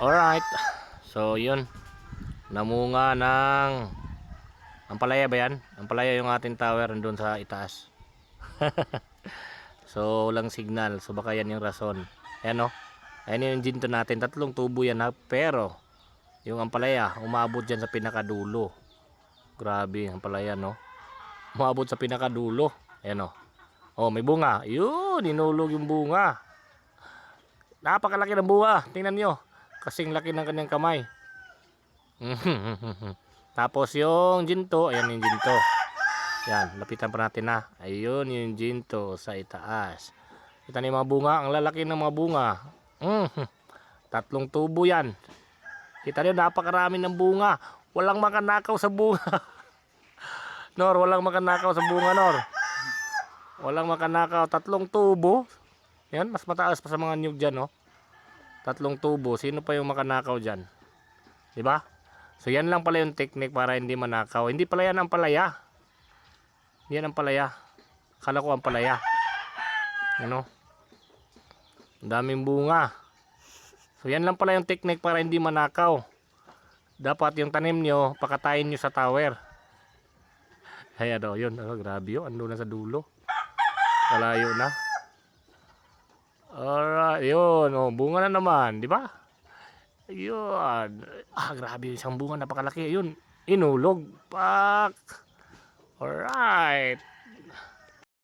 Alright. So, yun. Namunga ng... Ampalaya ba yan? Ampalaya yung ating tower doon sa itaas. so, walang signal. So, baka yan yung rason. Ayan o. Ayan yung ginto natin. Tatlong tubo yan ha. Pero, yung ampalaya, umabot dyan sa pinakadulo. Grabe, ampalaya no. Umabot sa pinakadulo. Ayan o. Oh, may bunga. Yun, inulog yung bunga. Napakalaki ng bunga. Tingnan nyo. Kasing laki ng kanyang kamay. Tapos yung ginto, ayan yung ginto. Yan, lapitan pa natin na. Ayun yung ginto sa itaas. Kita niyo mga bunga, ang lalaki ng mga bunga. Tatlong tubo yan. Kita niyo napakarami ng bunga. Walang makanakaw sa bunga. Nor, walang makanakaw sa bunga, Nor. Walang makanakaw. Tatlong tubo. Yan, mas mataas pa sa mga nyug dyan, no? Tatlong tubo. Sino pa yung makanakaw dyan? Di ba? So, yan lang pala yung technique para hindi manakaw. Hindi pala yan ang palaya. Yan ang palaya. Kala ko ang palaya. Ano? Ang daming bunga. So, yan lang pala yung technique para hindi manakaw. Dapat yung tanim nyo, pakatayin nyo sa tower. Ay, ano, yun. Oh, grabe yun. Ando na sa dulo. Malayo na. Alright, yun. Oh, bunga na naman, di ba? Yun. Ah, grabe. Isang bunga napakalaki. Yun. Inulog. Pak. Alright.